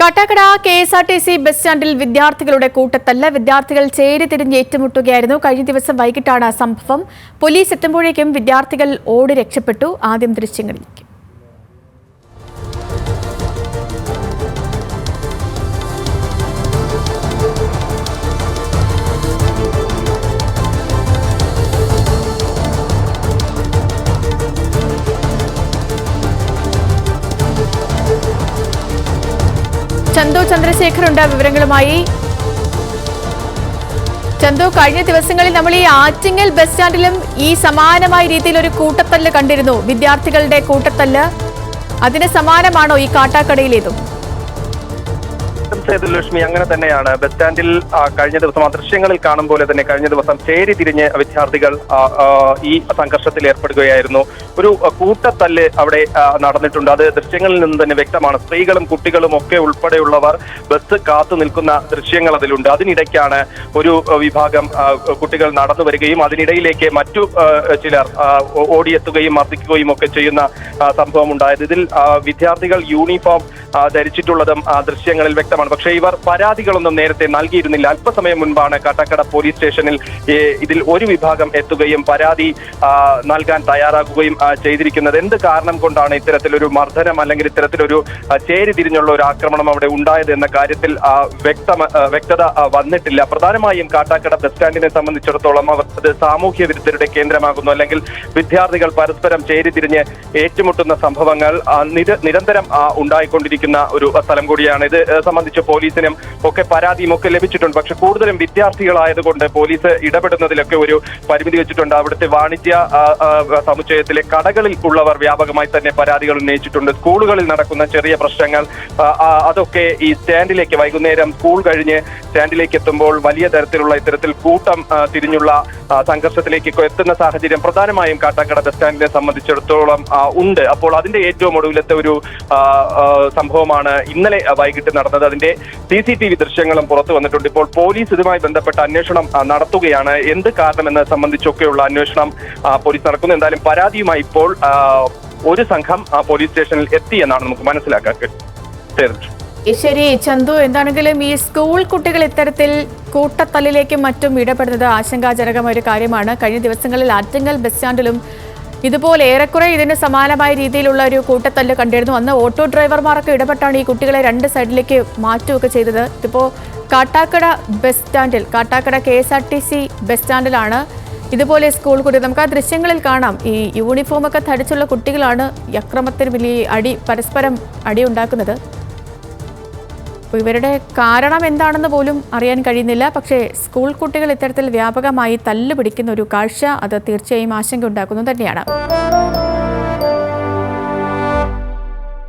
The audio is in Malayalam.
Kattakada K S R T C bus സ്റ്റാൻഡിൽ വിദ്യാർത്ഥികളുടെ കൂട്ടത്തല്ല. വിദ്യാർത്ഥികൾ ചേരി തിരിഞ്ഞ് ഏറ്റുമുട്ടുകയായിരുന്നു. കഴിഞ്ഞ ദിവസം വൈകിട്ടാണ് സംഭവം. പോലീസ് എത്തുമ്പോഴേക്കും വിദ്യാർത്ഥികൾ ഓടി രക്ഷപ്പെട്ടു. ആദ്യം ദൃശ്യങ്ങളിലേക്ക്. ചന്തു ചന്ദ്രശേഖറുണ്ട് വിവരങ്ങളുമായി. ചന്തു കഴിഞ്ഞ ദിവസങ്ങളിൽ നമ്മൾ ഈ ആറ്റിങ്ങൽ ബസ് സ്റ്റാൻഡിലും ഈ സമാനമായ രീതിയിൽ ഒരു കൂട്ടത്തല്ല് കണ്ടിരുന്നു. വിദ്യാർത്ഥികളുടെ കൂട്ടത്തല്ല്. അതിന് സമാനമാണോ ഈ കാട്ടാക്കടയിലേതും? സേതുലക്ഷ്മി അങ്ങനെ തന്നെയാണ്. ബസ് സ്റ്റാൻഡിൽ കഴിഞ്ഞ ദിവസം ആ ദൃശ്യങ്ങളിൽ കാണും പോലെ തന്നെ കഴിഞ്ഞ ദിവസം ചേരി തിരിഞ്ഞ് വിദ്യാർത്ഥികൾ ഈ സംഘർഷത്തിൽ ഏർപ്പെടുകയായിരുന്നു. ഒരു കൂട്ടത്തല്ല് അവിടെ നടന്നിട്ടുണ്ട്. അത് ദൃശ്യങ്ങളിൽ നിന്ന് തന്നെ വ്യക്തമാണ്. സ്ത്രീകളും കുട്ടികളും ഒക്കെ ഉൾപ്പെടെയുള്ളവർ ബസ് കാത്തു നിൽക്കുന്ന ദൃശ്യങ്ങൾ അതിലുണ്ട്. അതിനിടയ്ക്കാണ് ഒരു വിഭാഗം കുട്ടികൾ നടന്നു വരികയും അതിനിടയിലേക്ക് മറ്റു ചിലർ ഓടിയെത്തുകയും മർദ്ദിക്കുകയും ഒക്കെ ചെയ്യുന്ന സംഭവം ഉണ്ടായത്. ഇതിൽ വിദ്യാർത്ഥികൾ യൂണിഫോം ധരിച്ചിട്ടുള്ളതും ദൃശ്യങ്ങളിൽ വ്യക്തമാണ് പക്ഷേ ഇവർ പരാതികളൊന്നും നേരത്തെ നൽകിയിരുന്നില്ല. അല്പസമയം മുൻപാണ് കട്ടക്കട പോലീസ് സ്റ്റേഷനിൽ ഇതിൽ ഒരു വിഭാഗം എത്തുകയും പരാതി നൽകാൻ തയ്യാറാകുകയും ചെയ്തിരിക്കുന്നത്. എന്ത് കാരണം കൊണ്ടാണ് ഇത്തരത്തിലൊരു മർദ്ദനം അല്ലെങ്കിൽ ഇത്തരത്തിലൊരു ചേരി തിരിഞ്ഞുള്ള ഒരു ആക്രമണം അവിടെ ഉണ്ടായത് എന്ന കാര്യത്തിൽ വ്യക്ത വ്യക്തത വന്നിട്ടില്ല. പ്രധാനമായും കാട്ടാക്കട ബസ് സ്റ്റാൻഡിനെ സംബന്ധിച്ചിടത്തോളം അവർ അത് സാമൂഹ്യ വിരുദ്ധരുടെ കേന്ദ്രമാകുന്നു. അല്ലെങ്കിൽ വിദ്യാർത്ഥികൾ പരസ്പരം ചേരി തിരിഞ്ഞ് ഏറ്റുമുട്ടുന്ന സംഭവങ്ങൾ നിരന്തരം ഉണ്ടായിക്കൊണ്ടിരിക്കുന്ന ഒരു സ്ഥലം കൂടിയാണ്. ഇത് ഏഹ്, സംബന്ധിച്ച് പോലീസിനും ഒക്കെ പരാതിയും ഒക്കെ ലഭിച്ചിട്ടുണ്ട്. പക്ഷെ കൂടുതലും വിദ്യാർത്ഥികളായതുകൊണ്ട് പോലീസ് ഇടപെടുന്നതിലൊക്കെ ഒരു പരിമിതി വെച്ചിട്ടുണ്ട്. അവിടുത്തെ വാണിജ്യ സമുച്ചയത്തിലെ കടകളിൽ ഉള്ളവർ വ്യാപകമായി തന്നെ പരാതികൾ ഉന്നയിച്ചിട്ടുണ്ട്. സ്കൂളുകളിൽ നടക്കുന്ന ചെറിയ പ്രശ്നങ്ങൾ അതൊക്കെ ഈ സ്റ്റാൻഡിലേക്ക് വൈകുന്നേരം സ്കൂൾ കഴിഞ്ഞ് സ്റ്റാൻഡിലേക്ക് എത്തുമ്പോൾ വലിയ തരത്തിലുള്ള ഇത്തരത്തിൽ കൂട്ടം തിരിഞ്ഞുള്ള സംഘർഷത്തിലേക്കൊക്കെ സംഘർഷത്തിലേക്ക് എത്തുന്ന സാഹചര്യം പ്രധാനമായും കാട്ടാക്കട ബസ് സ്റ്റാൻഡിനെ സംബന്ധിച്ചിടത്തോളം ഉണ്ട്. അപ്പോൾ അതിന്റെ ഏറ്റവും ഒടുവിലത്തെ ഒരു സംഭവമാണ് ഇന്നലെ വൈകിട്ട് നടന്നത്. സി സി ടി വി ദൃശ്യങ്ങളും പുറത്തു വന്നിട്ടുണ്ട്. ഇപ്പോൾ പോലീസ് ഇതുമായി ബന്ധപ്പെട്ട അന്വേഷണം നടത്തുകയാണ്. എന്ത് കാരണമെന്ന് സംബന്ധിച്ചൊക്കെയുള്ള അന്വേഷണം പോലീസ് നടക്കുന്നു. എന്തായാലും പരാതിയുമായി ഇപ്പോൾ ഒരു സംഘം പോലീസ് സ്റ്റേഷനിൽ എത്തി എന്നാണ് നമുക്ക് മനസ്സിലാക്കാൻ കഴിയുന്നത് ശരി. ചന്തു എന്താണെങ്കിലും ഈ സ്കൂൾ കുട്ടികൾ ഇത്തരത്തിൽ കൂട്ടത്തല്ലിലേക്കും മറ്റും ഇടപെടുന്നത് ആശങ്കാജനകമായ ഒരു കാര്യമാണ്. കഴിഞ്ഞ ദിവസങ്ങളിൽ ആറ്റിങ്ങൽ ബസ് സ്റ്റാൻഡിലും ഇതുപോലെ ഏറെക്കുറെ ഇതിന് സമാനമായ രീതിയിലുള്ള ഒരു കൂട്ടത്തല്ല് കണ്ടിരുന്നു. അന്ന് ഓട്ടോ ഡ്രൈവർമാരൊക്കെ ഇടപെട്ടാണ് ഈ കുട്ടികളെ രണ്ട് സൈഡിലേക്ക് മാറ്റുകയൊക്കെ ചെയ്തത്. ഇതിപ്പോൾ കാട്ടാക്കട ബസ് സ്റ്റാൻഡിൽ Kattakada K S R T C bus സ്റ്റാൻഡിലാണ് ഇതുപോലെ സ്കൂൾ കുട്ടികൾ. നമുക്ക് ആ ദൃശ്യങ്ങളിൽ കാണാം. ഈ യൂണിഫോമൊക്കെ ധരിച്ചുള്ള കുട്ടികളാണ് അക്രമത്തിന് വലിയ അടി പരസ്പരം അടി ഉണ്ടാക്കുന്നത്. അപ്പോൾ ഇവരുടെ കാരണം എന്താണെന്ന് പോലും അറിയാൻ കഴിയുന്നില്ല. പക്ഷേ സ്കൂൾ കുട്ടികൾ ഇത്തരത്തിൽ വ്യാപകമായി തല്ലുപിടിക്കുന്ന ഒരു കാഴ്ച അത് തീർച്ചയായും ആശങ്ക ഉണ്ടാക്കുന്നു തന്നെയാണ്.